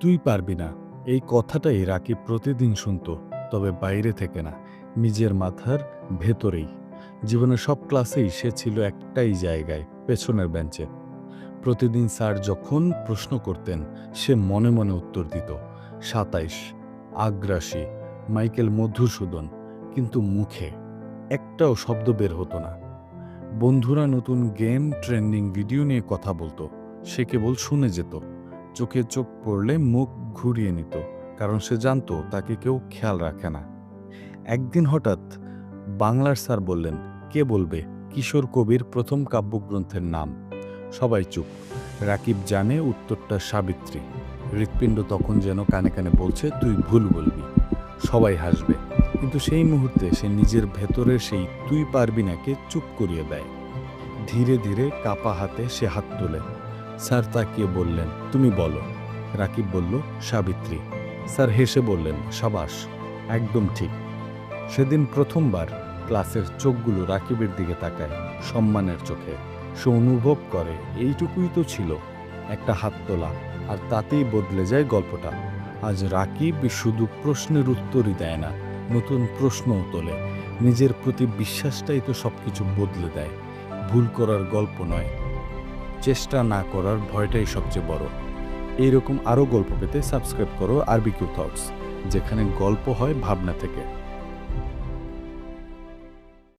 তুই পারবি না। এই কথাটাই রাকিব প্রতিদিন শুনত, তবে বাইরে থেকে না, নিজের মাথার ভেতরেই। জীবনের সব ক্লাসেই সে ছিল একটাই জায়গায়, পেছনের বেঞ্চে। প্রতিদিন স্যার যখন প্রশ্ন করতেন, সে মনে মনে উত্তর দিত, সাতাইশ, আগ্রাসী, মাইকেল মধুসূদন, কিন্তু মুখে একটাও শব্দ বের হতো না। বন্ধুরা নতুন গেম, ট্রেন্ডিং ভিডিও নিয়ে কথা বলতো, সে কেবল শুনে যেত। চোখে চোখ পড়লে মুখ ঘুরিয়ে নিত, কারণ সে জানতো তাকে কেউ খেয়াল রাখে না। একদিন হঠাৎ বাংলার স্যার বললেন, কে বলবে? কিশোর কবির প্রথম কাব্যগ্রন্থের নাম। সবাই চুপ। রাকিব জানে উত্তরটা সাবিত্রী। হৃৎপিণ্ড তখন যেন কানে কানে বলছে, তুই ভুল বলবি। সবাই হাসবে। কিন্তু সেই মুহূর্তে সে নিজের ভেতরের সেই তুই পারবি নাকে চুপ করিয়ে দেয়। ধীরে ধীরে কাপা হাতে সে হাত তোলে। স্যার তাকিয়ে বললেন, তুমি বলো। রাকিব বলল, সাবিত্রী। স্যার হেসে বললেন, সাবাস। একদম ঠিক। সেদিন প্রথমবার ক্লাসের চোখগুলো রাকিবের দিকে তাকায়, সম্মানের চোখে। সে অনুভব করে, এইটুকুই তো ছিল, একটা হাত তোলা আর তাতেই বদলে যায় গল্পটা। আজ রাকিব শুধু প্রশ্নের উত্তরই দেয় না, নতুন প্রশ্নও তোলে। নিজের প্রতি বিশ্বাসটাই তো সবকিছু বদলে দেয়। ভুল করার গল্প নয় চেষ্টা না করার ভয়টাই সবচেয়ে বড়। এইরকম আরও গল্প পেতে সাবস্ক্রাইব করো আরবি কিউ থটস, যেখানে গল্প হয় ভাবনা থেকে।